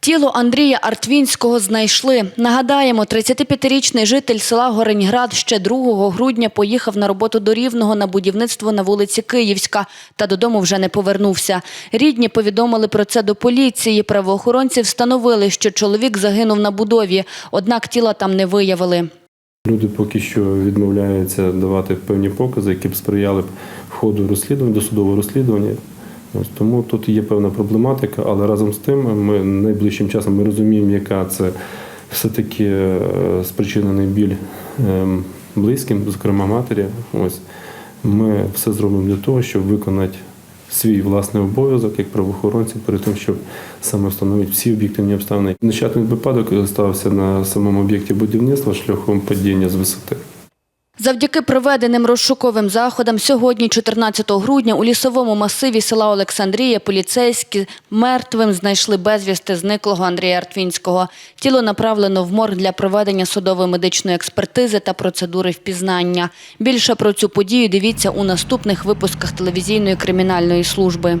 Тіло Андрія Артвінського знайшли. Нагадаємо, 35-річний житель села Гореньград ще 2 грудня поїхав на роботу до Рівного на будівництво на вулиці Київська та додому вже не повернувся. Рідні повідомили про це до поліції. Правоохоронці встановили, що чоловік загинув на будові, однак тіла там не виявили. Люди поки що відмовляються давати певні покази, які б сприяли б ходу розслідування, досудового розслідування. Ось тому тут є певна проблематика, але разом з тим ми найближчим часом ми розуміємо, яка це все-таки е, спричинений біль ем, близьким, зокрема матері. Ось ми все зробимо для того, щоб виконати свій власний обов'язок як правоохоронці перед тим, щоб саме встановити всі об'єктивні обставини. Нещасний випадок стався на самому об'єкті будівництва шляхом падіння з висоти. Завдяки проведеним розшуковим заходам сьогодні, 14 грудня, у лісовому масиві села Олександрія поліцейські мертвим знайшли безвісти зниклого Андрія Артвінського. Тіло направлено в морг для проведення судової медичної експертизи та процедури впізнання. Більше про цю подію дивіться у наступних випусках телевізійної кримінальної служби.